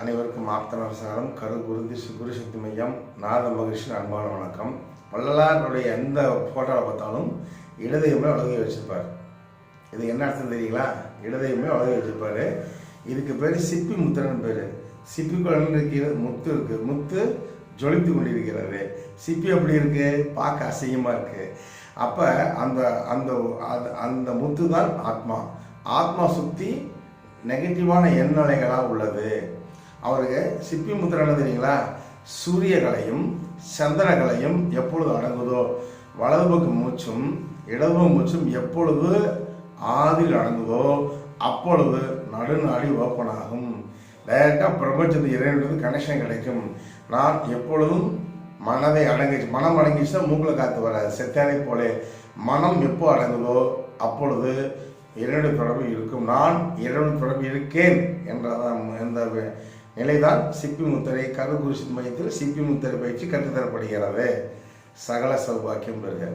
அனைவருக்கும் ஆப்தனரசாரம் கரு குருதி குரு சக்தி மையம் நாத மகிழ்ச்சியின் அன்பான வணக்கம். வள்ளலாருடைய எந்த ஃபோட்டோவை பார்த்தாலும் இடதையுமே உலகை வச்சிருப்பார். இது என்ன அர்த்தம் தெரியுங்களா? இடதையுமே உலகி வச்சிருப்பாரு. இதுக்கு பேர் சிப்பி முத்திரன் பேர். சிப்பி குழந்தை இருக்கிறது முத்து இருக்கு. முத்து ஜொலித்து கொண்டிருக்கிறது. சிப்பி அப்படி இருக்கு? பார்க்க அசிங்கமாக இருக்கு. அப்போ அந்த அந்த அந்த முத்து தான் ஆத்மா ஆத்மா சுற்றி நெகட்டிவான எண்ணலைகளாக உள்ளது. அவருக்கு சிப்பி முத்திரன்னு தெரியுங்களா? சூரியகலையும் சந்திரகலையும் எப்பொழுது அடங்குதோ? வலது பக்கம் மூச்சும் இடது மூச்சும் எப்பொழுது ஆதில் அடங்குதோ அப்பொழுது நடுநாடி ஓப்பன் ஆகும். டைரக்டாக பிரபஞ்சத்து இறைவனுக்கு கனெக்ஷன் கிடைக்கும். நான் எப்பொழுதும் மனதை அடங்கிச்சு மனம் அடங்கிச்சுன்னா மூக்கில் காற்று வராது. செத்தானை போலே. மனம் எப்போ அடங்குதோ அப்பொழுது இறைவனுடைய தொடர்பு இருக்கும். நான் இறைவன் தொடர்பு இருக்கேன் என்றதான் இந்த நிலைதான் சிப்பி முத்திரை கரு மையத்தில் சிப்பி முத்திரை பயிற்சி கற்றுத்தரப்படுகிறது. சகல சௌபாக்கியம் பெறுக.